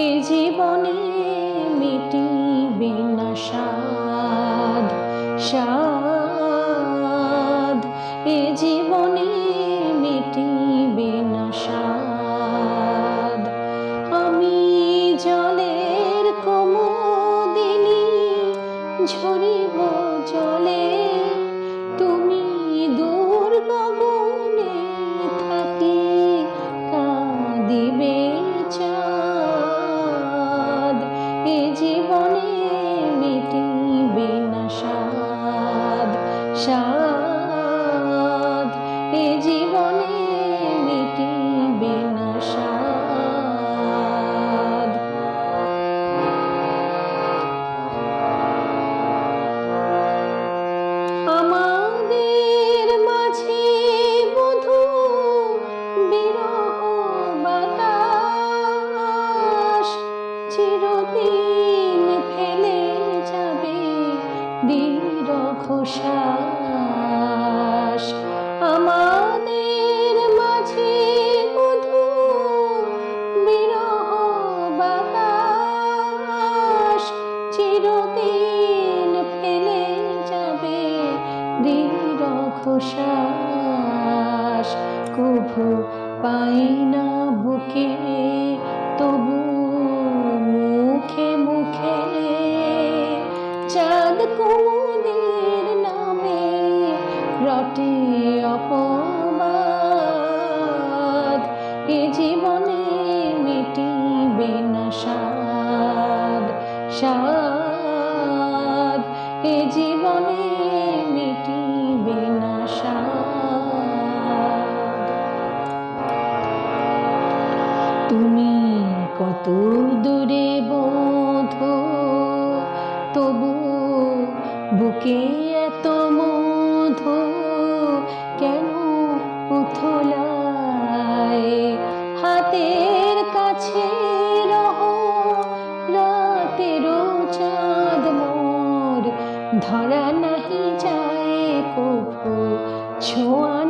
এ জীবনে মিটিবে না সাদ সাদ এ জীবনে মিটিবে না সাদ আমি জলের কমদিনী ঝরিব জলের চিরদিন ফেলে যাবে শ্বাস দীর্ঘ শ্বাস কভু পাই না বুকে, তবু মুখে মুখে চাঁদ কুমুদের নামে রটে অপবাদ। এ জীবনে মিটিবে না স্বাদ স্বাদ। এ জীবনে মিটিবে তুমি কত দূরে বোধো, তবু বুকে এত মধু কেন উথলায়? হাতের কাছে রহ, রাতেরও চাঁদ মোর, ধরা নাহি যায় কভু ছোঁয়া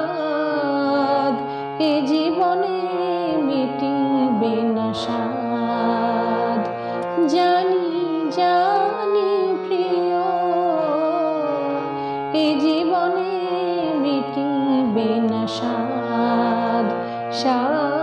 এ জীবনে মিটিবে না সাদ জানি জানি প্রিয় এ জীবনে মিটিবে না সাদ স্বাদ